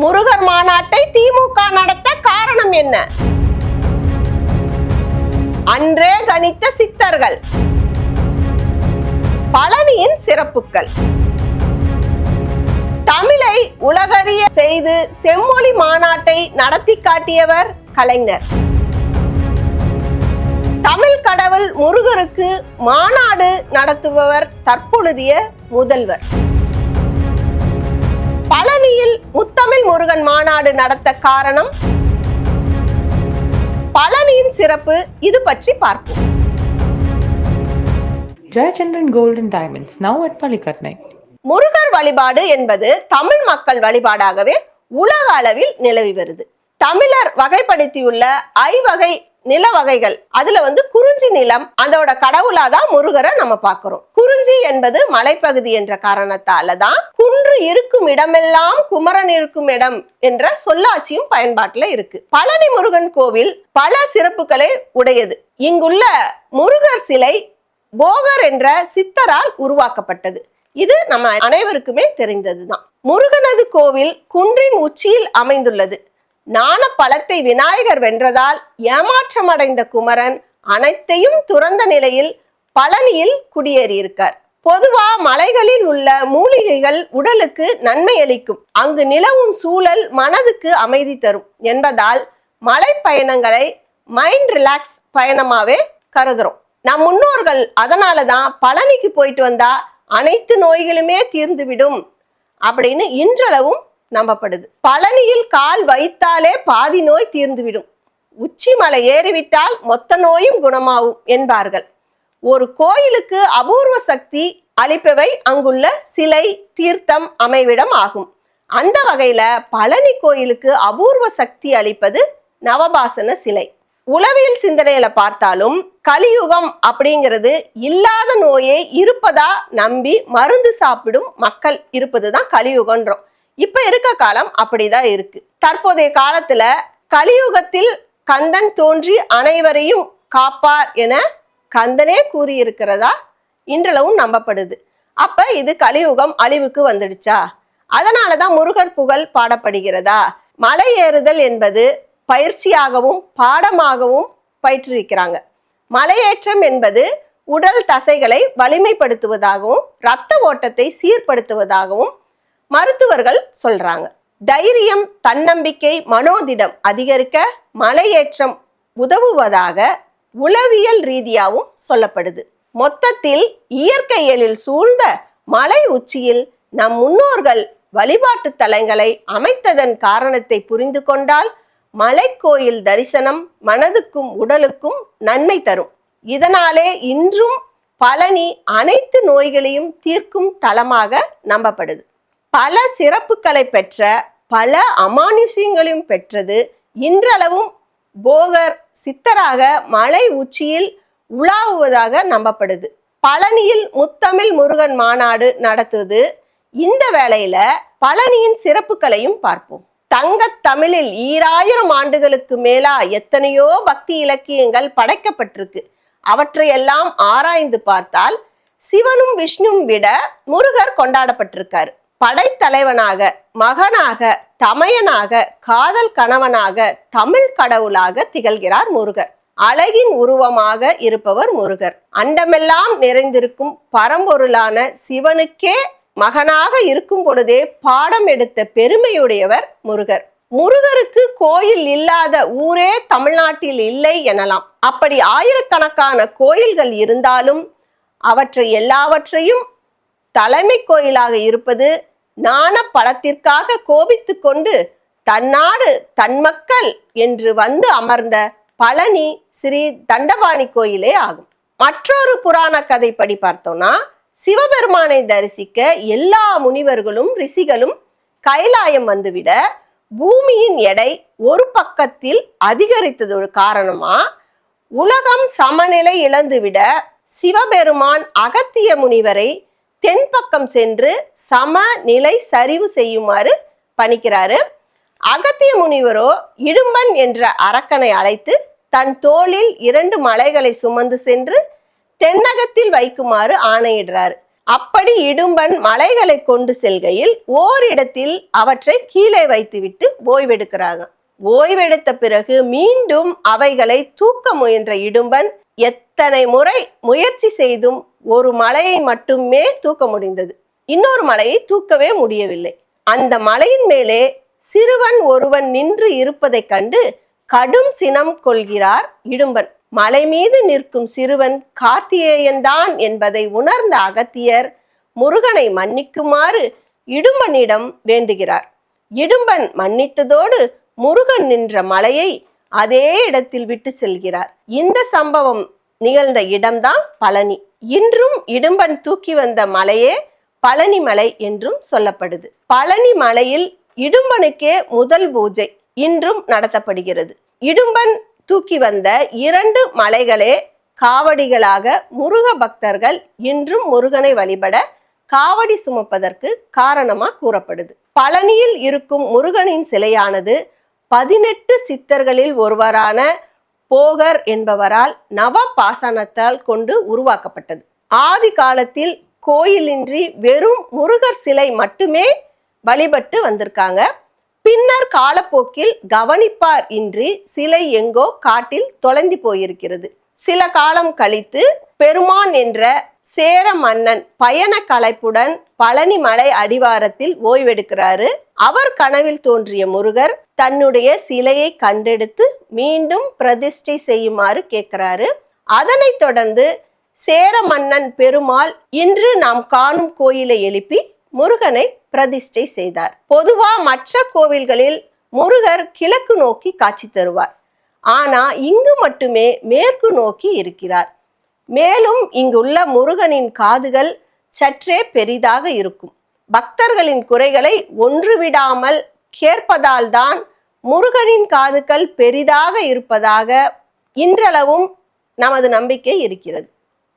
முருகர் மாநாட்டை திமுக நடத்த காரணம் என்ன? அன்றே கணித்த சித்தர்கள். பழனியின் சிறப்புகள் தமிழை உலகறிய செய்து செம்மொழி மாநாட்டை நடத்தி காட்டியவர் கலைஞர். தமிழ் கடவுள் முருகருக்கு மாநாடு நடத்துபவர் தற்பொழுதிய முதல்வர். பழனியில் முத்தமிழ் முருகன் மாநாடு நடத்த காரணம்? பழனியின் சிறப்பு இது பற்றி பார்ப்போம். Gold and Diamonds, now at Palikatnai. Murugar வழிபாடு என்பது தமிழ் மக்கள் வழிபாடாகவே உலக அளவில் நிலவி வருது. தமிழர் வகைப்படுத்தியுள்ள ஐவகை நில வகைகள். அதுல வந்து குறிஞ்சி நிலம் அதோட கடவுளாதான் முருகரை நம்ம பார்க்கிறோம். குறிஞ்சி என்பது மலைப்பகுதி என்ற காரணத்தால தான் குன்று இருக்கும் இடமெல்லாம் குமரன் இருக்கும் இடம் என்ற சொல்லாட்சியும் பயன்பாட்டுல இருக்கு. பழனி முருகன் கோவில் பல சிறப்புகளை உடையது. இங்குள்ள முருகர் சிலை போகர் என்ற சித்தரால் உருவாக்கப்பட்டது. இது நம்ம அனைவருக்குமே தெரிந்ததுதான். முருகனது கோவில் குன்றின் உச்சியில் அமைந்துள்ளது. ஞான பழத்தை விநாயகர் வென்றதால் ஏமாற்றமடைந்த குமரன் அனைத்தையும் துறந்த நிலையில் பழனியில் குடியேறியிருக்கார். பொதுவா மலைகளில் உள்ள மூலிகைகள் உடலுக்கு நன்மை அளிக்கும். அங்கு நிலவும் சூழல் மனதுக்கு அமைதி தரும் என்பதால் மலை பயணங்களை மைண்ட் ரிலாக்ஸ் பயணமாவே கருதுறோம். நம் முன்னோர்கள் அதனால தான் பழனிக்கு போயிட்டு வந்தா அனைத்து நோய்களுமே தீர்ந்துவிடும் அப்படின்னு இன்றளவும் நம்பப்படுது. பழனியில் கால் வைத்தாலே பாதி நோய் தீர்ந்துவிடும். உச்சி மலை ஏறிவிட்டால் மொத்த நோயும் குணமாகும் என்பார்கள். ஒரு கோயிலுக்கு அபூர்வ சக்தி அளிப்பவை அங்குள்ள சிலை தீர்த்தம் அமைவிடம் ஆகும். அந்த வகையில பழனி கோயிலுக்கு அபூர்வ சக்தி அளிப்பது நவபாசன சிலை. உளவியல் சிந்தனையில பார்த்தாலும் கலியுகம் அப்படிங்கிறது இல்லாத நோயே இருப்பதா நம்பி மருந்து சாப்பிடும் மக்கள் இருப்பதுதான் கலியுகன்றோம். இப்ப இருக்க காலம் அப்படிதான் இருக்கு. தற்போதைய காலத்துல கலியுகத்தில் கந்தன் தோன்றி அனைவரையும் காப்பார் என கந்தனே கூறியிருக்கிறதா இன்றளவும் நம்பப்படுது. அப்ப இது கலியுகம் அழிவுக்கு வந்துடுச்சா? அதனாலதான் முருகர் புகழ் பாடப்படுகிறதா? மலை ஏறுதல் என்பது பயிற்சியாகவும் பாடமாகவும் பயிற்றுவிக்கிறாங்க. மலையேற்றம் என்பது உடல் தசைகளை வலிமைப்படுத்துவதாகவும் இரத்த ஓட்டத்தை சீர்படுத்துவதாகவும் மருத்துவர்கள் சொல்றாங்க. தைரியம் தன்னம்பிக்கை மனோதிடம் அதிகரிக்க மலையேற்றம் உதவுவதாக உளவியல் ரீதியாகவும் சொல்லப்படுது. மொத்தத்தில் இயற்கையலில் சூழ்ந்த மலை உச்சியில் நம் முன்னோர்கள் வழிபாட்டு தலங்களை அமைத்ததன் காரணத்தை புரிந்து கொண்டால் மலைக்கோயில் தரிசனம் மனதுக்கும் உடலுக்கும் நன்மை தரும். இதனாலே இன்றும் பழனி அனைத்து நோய்களையும் தீர்க்கும் தலமாக நம்பப்படுது. பல சிறப்புகளை பெற்ற பல அமானுஷ்யங்களையும் பெற்றது இன்றளவும் போகர் சித்தராக மலை உச்சியில் உலாவுவதாக நம்பப்படுது. பழனியில் முத்தமிழ் முருகன் மாநாடு நடத்துது. இந்த வேளையில பழனியின் சிறப்புகளையும் பார்ப்போம். தங்கத் தமிழில் ஈராயிரம் ஆண்டுகளுக்கு மேலா எத்தனையோ பக்தி இலக்கியங்கள் படைக்கப்பட்டிருக்கு. அவற்றையெல்லாம் ஆராய்ந்து பார்த்தால் சிவனும் விஷ்ணுவும் விட முருகர் கொண்டாடப்பட்டிருக்காரு. படைத்தலைவனாக மகனாக தமையனாக காதல் கணவனாக தமிழ் கடவுளாக திகழ்கிறார் முருகர். அழகின் உருவமாக இருப்பவர் முருகர். அண்டமெல்லாம் நிறைந்திருக்கும் பரம்பொருளான சிவனுக்கே மகனாக இருக்கும் பொழுதே பாடம் எடுத்த பெருமையுடையவர் முருகர். முருகருக்கு கோயில் இல்லாத ஊரே தமிழ்நாட்டில் இல்லை எனலாம். அப்படி ஆயிரக்கணக்கான கோயில்கள் இருந்தாலும் அவற்றை எல்லாவற்றையும் தலைமை கோயிலாக இருப்பது நாண பழத்திற்காக கோபித்து கொண்டு தன்னாடு தன் மக்கள் என்று வந்து அமர்ந்த பழனி ஸ்ரீ தண்டபாணி கோயிலே ஆகும். மற்றொரு புராண கதைப்படி பார்த்தோம்னா சிவபெருமானை தரிசிக்க எல்லா முனிவர்களும் ரிஷிகளும் கைலாயம் வந்துவிட பூமியின் எடை ஒரு பக்கத்தில் அதிகரித்தது காரணமா உலகம் சமநிலை இழந்துவிட சிவபெருமான் அகத்திய முனிவரை தென்பக்கம் சென்று சமநிலை சரிவு செய்யுமாறு பணிக்கிறாரு. அகத்திய முனிவரோ இடும்பன் என்ற அரக்கனை அழைத்து தன் தோளில் இரண்டு மலைகளை சுமந்து சென்று தென்னகத்தில் வைக்குமாறு ஆணையிடுறாரு. அப்படி இடும்பன் மலைகளை கொண்டு செல்கையில் ஓரிடத்தில் அவற்றை கீழே வைத்துவிட்டு ஓய்வெடுக்கிறாங்க. ஓய்வெடுத்த பிறகு மீண்டும் அவைகளை தூக்க முயன்ற இடும்பன் எத்தனை முறை முயற்சி செய்தும் ஒரு மலையை மட்டுமே தூக்க முடிந்தது. இன்னொரு மலையை தூக்கவே முடியவில்லை. அந்த மலையின் மேலே சிறுவன் ஒருவன் நின்று இருப்பதைக் கண்டு கடும் சினம் கொள்கிறார் இடும்பன். மலை மீது நிற்கும் சிறுவன் கார்த்திகேயன்தான் என்பதை உணர்ந்த அகத்தியர் முருகனை மன்னிக்குமாறு இடும்பனிடம் வேண்டுகிறார். இடும்பன் மன்னித்ததோடு முருகன் நின்ற மலையை அதே இடத்தில் விட்டு செல்கிறார். இந்த சம்பவம் நிகழ்ந்த இடம்தான் பழனி. இன்றும் இடும்பன் தூக்கி வந்த மலையே பழனி மலை என்றும் சொல்லப்படுது. பழனி மலையில் இடும்பனுக்கே முதல் பூஜை இன்றும் நடத்தப்படுகிறது. இடும்பன் தூக்கி வந்த இரண்டு மலைகளே காவடிகளாக முருக பக்தர்கள் இன்றும் முருகனை வழிபட காவடி சுமப்பதற்கு காரணமா கூறப்படுது. பழனியில் இருக்கும் முருகனின் சிலையானது பதினெட்டு சித்தர்களில் ஒருவரான போகர் என்பவரால் நவ பாசனத்தால் கொண்டு உருவாக்கப்பட்டது. ஆதி காலத்தில் கோயிலின்றி வெறும் முருகர் சிலை மட்டுமே வழிபட்டு வந்திருக்காங்க. பின்னர் காலப்போக்கில் கவனிப்பார் இன்றி சிலை எங்கோ காட்டில் தொலைந்து போயிருக்கிறது. சில காலம் கழித்து பெருமான் என்ற சேர மன்னன் பயண கலைப்புடன் பழனி மலை அடிவாரத்தில் ஓய்வெடுக்கிறாரு. அவர் கனவில் தோன்றிய முருகர் தன்னுடைய சிலையை கண்டெடுத்து மீண்டும் பிரதிஷ்டை செய்யுமாறு கேட்கிறாரு. அதனைத் தொடர்ந்து சேர மன்னன் பெருமாள் இன்று நாம் காணும் கோயிலை எழுப்பி முருகனை பிரதிஷ்டை செய்தார். பொதுவா மற்ற கோவில்களில் முருகர் கிழக்கு நோக்கி காட்சி தருவார். ஆனா இங்கு மட்டுமே மேற்கு நோக்கி இருக்கிறார். மேலும் இங்குள்ள முருகனின் காதுகள் சற்றே பெரிதாக இருக்கும். பக்தர்களின் குறைகளை ஒன்று விடாமல் கேட்பதால் தான் முருகனின் காதுகள் பெரிதாக இருப்பதாக இன்றளவும் நமது நம்பிக்கை இருக்கிறது.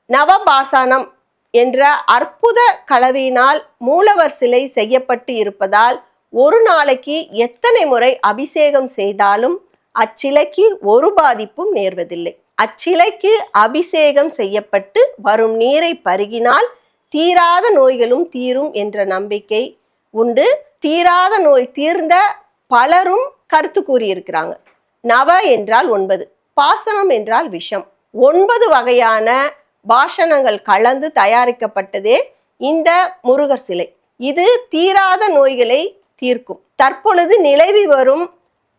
நவபாசானம் என்ற அற்புத கலவையினால் மூலவர் சிலை செய்யப்பட்டு இருப்பதால் ஒரு நாளைக்கு எத்தனை முறை அபிஷேகம் செய்தாலும் அச்சிலைக்கு ஒரு பாதிப்பும் நேர்வதில்லை. அச்சிலைக்கு அபிஷேகம் செய்யப்பட்டு வரும் நீரை பருகினால் தீராத நோய்களும் தீரும் என்ற நம்பிக்கை உண்டு. தீராத நோய் தீர்ந்த பலரும் கருத்து கூறியிருக்கிறாங்க. நவ என்றால் ஒன்பது பாசனம் என்றால் விஷம். ஒன்பது வகையான பாஷணங்கள் கலந்து தயாரிக்கப்பட்டதே இந்த முருகர் சிலை. இது தீராத நோய்களை தீர்க்கும். தற்பொழுது நிலவி வரும்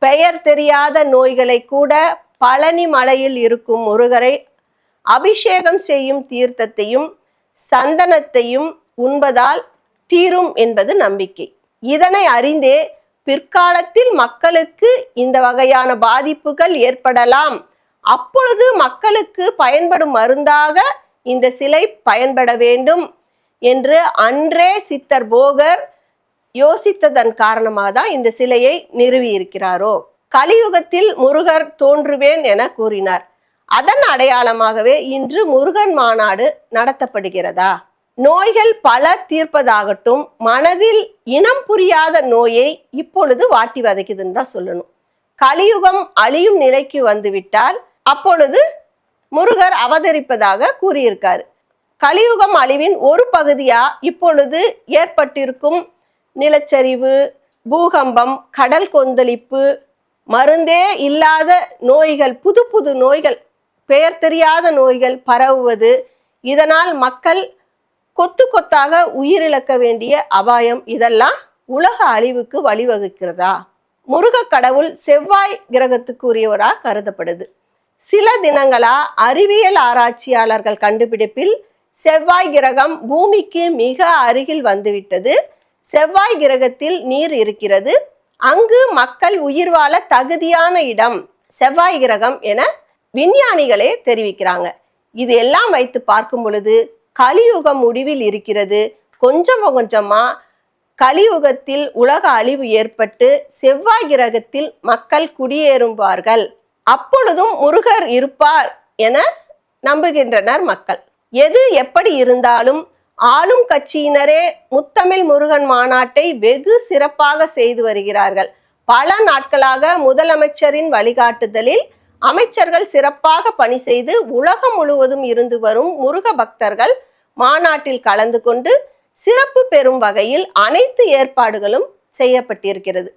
பெயர் தெரியாத நோய்களை கூட பழனி மலையில் இருக்கும் முருகரை அபிஷேகம் செய்யும் தீர்த்தத்தையும் சந்தனத்தையும் உண்பதால் தீரும் என்பது நம்பிக்கை. இதனை அறிந்தே பிற்காலத்தில் மக்களுக்கு இந்த வகையான பாதிப்புகள் ஏற்படலாம். அப்பொழுது மக்களுக்கு பயன்படும் மருந்தாக இந்த சிலை பயன்பட வேண்டும் என்று அன்றே சித்தர் போகர் யோசித்ததன் காரணமாக தான் இந்த சிலையை நிறுவி இருக்கிறாரோ கலியுகத்தில் முருகர் தோன்றுவேன் என கூறினார். அதன் அடையாளமாகவே இன்று முருகன் மாநாடு நடத்தப்படுகிறதா? நோய்கள் பல தீர்ப்பதாகட்டும் மனதில் இனம் புரியாத நோயை இப்பொழுது வாட்டி வதைக்குதுன்னு தான் சொல்லணும். கலியுகம் அழியும் நிலைக்கு வந்துவிட்டால் அப்பொழுது முருகர் அவதரிப்பதாக கூறியிருக்காரு. கலியுகம் அழிவின் ஒரு பகுதியா இப்பொழுது ஏற்பட்டிருக்கும் நிலச்சரிவு பூகம்பம் கடல் கொந்தளிப்பு மருந்தே இல்லாத நோய்கள் புது புது நோய்கள் பெயர் தெரியாத நோய்கள் பரவுவது இதனால் மக்கள் கொத்து கொத்தாக உயிரிழக்க வேண்டிய அபாயம் இதெல்லாம் உலக அழிவுக்கு வழிவகுக்கிறதா? முருக கடவுள் செவ்வாய் கிரகத்துக்கு உரியவராக கருதப்படுது. சில தினங்களா அறிவியல் ஆராய்ச்சியாளர்கள் கண்டுபிடிப்பில் செவ்வாய் கிரகம் பூமிக்கு மிக அருகில் வந்துவிட்டது. செவ்வாய் கிரகத்தில் நீர் இருக்கிறது. அங்கு மக்கள் உயிர் வாழ தகுதியான இடம் செவ்வாய் கிரகம் என விஞ்ஞானிகளே தெரிவிக்கிறாங்க. இது எல்லாம் வைத்து பார்க்கும் பொழுது கலியுகம் முடிவில் இருக்கிறது. கொஞ்சம் கொஞ்சமா கலியுகத்தில் உலக அழிவு ஏற்பட்டு செவ்வாய் கிரகத்தில் மக்கள் குடியேறுவார்கள் அப்பொழுதும் முருகர் இருப்பார் என நம்புகின்றனர் மக்கள். எது எப்படி இருந்தாலும் ஆளும் கட்சியினரே முத்தமிழ் முருகன் மாநாட்டை வெகு சிறப்பாக செய்து வருகிறார்கள். பல நாட்களாக முதலமைச்சரின் வழிகாட்டுதலில் அமைச்சர்கள் சிறப்பாக பணி செய்து உலகம் முழுவதும் இருந்து வரும் முருக பக்தர்கள் மாநாட்டில் கலந்து கொண்டு சிறப்பு பெறும் வகையில் அனைத்து ஏற்பாடுகளும் செய்யப்பட்டிருக்கிறது.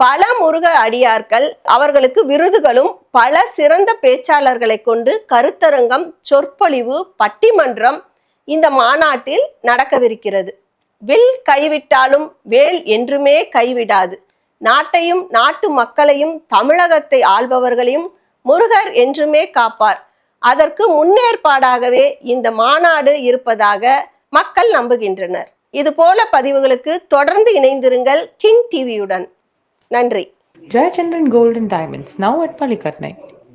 பல முருக அடியார்கள் அவர்களுக்கு விருதுகளும் பல சிறந்த பேச்சாளர்களை கொண்டு கருத்தரங்கம் சொற்பொழிவு பட்டிமன்றம் இந்த மாநாட்டில் நடக்கவிருக்கிறது. வில் கைவிட்டாலும் வேல் என்றுமே கைவிடாது. நாட்டையும் நாட்டு மக்களையும் தமிழகத்தை ஆள்பவர்களையும் முருகர் என்றுமே காப்பார். அதற்கு முன்னேற்பாடாகவே இந்த மாநாடு இருப்பதாக மக்கள் நம்புகின்றனர். இது போல பதிவுகளுக்கு தொடர்ந்து இணைந்திருங்கள் கிங் டிவியுடன். நன்றி. Jayachandran golden diamonds now at at